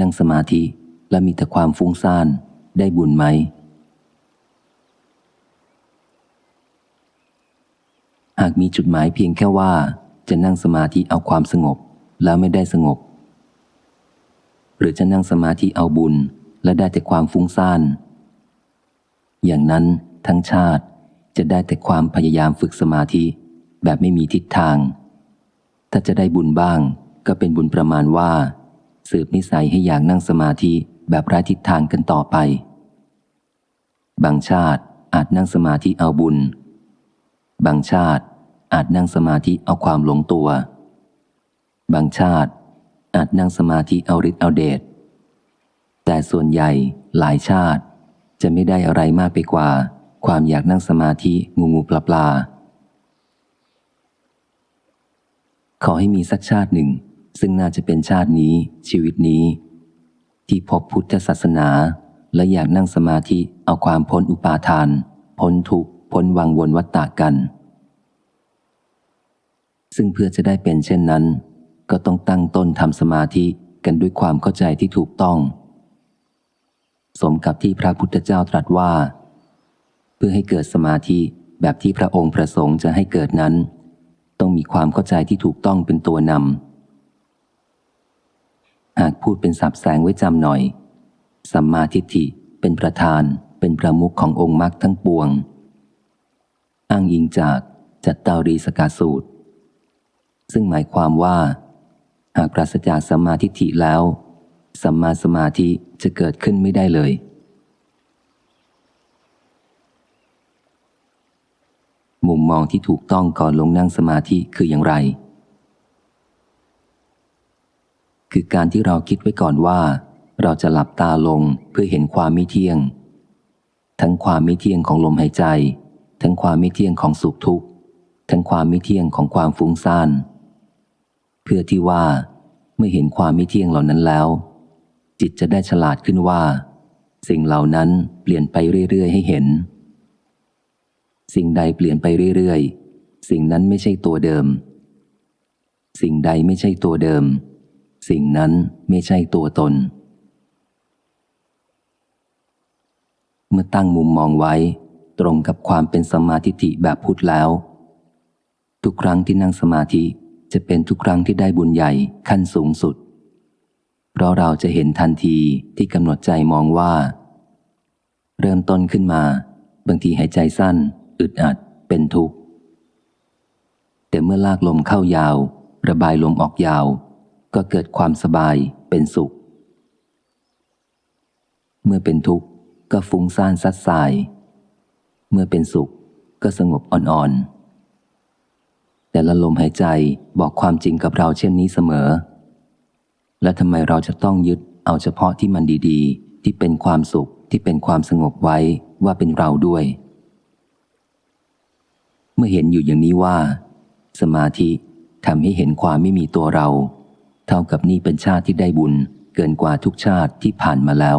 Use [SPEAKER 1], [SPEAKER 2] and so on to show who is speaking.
[SPEAKER 1] นั่งสมาธิและมีแต่ความฟุ้งซ่านได้บุญไหม หากมีจุดหมายเพียงแค่ว่าจะนั่งสมาธิเอาความสงบแล้วไม่ได้สงบ หรือจะนั่งสมาธิเอาบุญและได้แต่ความฟุ้งซ่าน อย่างนั้นทั้งชาติจะได้แต่ความพยายามฝึกสมาธิ แบบไม่มีทิศทาง ถ้าจะได้บุญบ้างก็เป็นบุญประมาณว่า สืบนิสัยให้อยากนั่งสมาธิแบบไร้ทิศทางกันต่อไป บางชาติอาจนั่งสมาธิเอาบุญ บางชาติอาจนั่งสมาธิเอาความหลงตัว บางชาติอาจนั่งสมาธิเอาฤทธิ์เอาเดช แต่ส่วนใหญ่หลายชาติจะไม่ได้อะไรมากไปกว่า ความอยากนั่งสมาธิงูงูปลาปลาขอให้มีสักชาติหนึ่ง ซึ่งน่าจะเป็นชาตินี้ ชีวิตนี้ ที่พบพุทธศาสนา และอยากนั่งสมาธิเอาความพ้นอุปาทาน พ้นทุกข์พ้นวังวนวัฏฏากัน ซึ่งเพื่อจะได้เป็นเช่นนั้น ก็ต้องตั้งต้นทำสมาธิกันด้วยความเข้าใจที่ถูกต้อง สมกับที่พระพุทธเจ้าตรัสว่า เพื่อให้เกิดสมาธิแบบที่พระองค์ประสงค์จะให้เกิดนั้น ต้องมีความเข้าใจที่ถูกต้องเป็นตัวนำ หากพูดเป็นสับแสงไว้จำหน่อย สัมมาทิฏฐิเป็นประธานเป็นประมุขขององค์มรรคทั้งปวง อ้างอิงจากจัตตารีสกาสูตร ซึ่งหมายความว่า หากปราศจากสัมมาทิฏฐิแล้ว สัมมาสมาธิจะเกิดขึ้นไม่ได้เลย มุมมองที่ถูกต้องก่อนลงนั่งสมาธิคืออย่างไร คือการที่เราคิดไว้ก่อนว่า เราจะหลับตาลงเพื่อเห็นความไม่เที่ยง ทั้งความไม่เที่ยงของลมหายใจ ทั้งความไม่เที่ยงของสุขทุกข์ ทั้งความไม่เที่ยงของความฟุ้งซ่าน เพื่อที่ว่า เมื่อเห็นความไม่เที่ยงเหล่านั้นแล้ว จิตจะได้ฉลาดขึ้นว่า สิ่งเหล่านั้นเปลี่ยนไปเรื่อยๆให้เห็น สิ่งใดเปลี่ยนไปเรื่อยๆ สิ่งนั้นไม่ใช่ตัวเดิม สิ่งใดไม่ใช่ตัวเดิม สิ่งนั้นไม่ใช่ตัวตน เมื่อตั้งมุมมองไว้ ตรงกับความเป็นสมาธิิแบบพุทธแล้ว ทุกครั้งที่นั่งสมาธิจะเป็นทุกครั้งที่ได้บุญใหญ่ขั้นสูงสุด เพราะเราจะเห็นทันทีที่กำหนดใจมองว่า เริ่มต้นขึ้นมา บางทีหายใจสั้น อึดอัด เป็นทุกข์ แต่เมื่อลากลมเข้ายาว ระบายลมออกยาว ก็เกิดความสบายเป็นสุข เมื่อเป็นทุกข์ก็ฟุ้งซ่านซัดสาย เมื่อเป็นสุขก็สงบอ่อนๆ แต่ละลมหายใจบอกความจริงกับเราเช่นนี้เสมอ และทำไมเราจะต้องยึดเอาเฉพาะที่มันดีๆ ที่เป็นความสุขที่เป็นความสงบไว้ว่าเป็นเราด้วย เมื่อเห็นอยู่อย่างนี้ว่า สมาธิทำให้เห็นความไม่มีตัวเรา เท่ากับนี่เป็นชาติที่ได้บุญเกินกว่าทุกชาติที่ผ่านมาแล้ว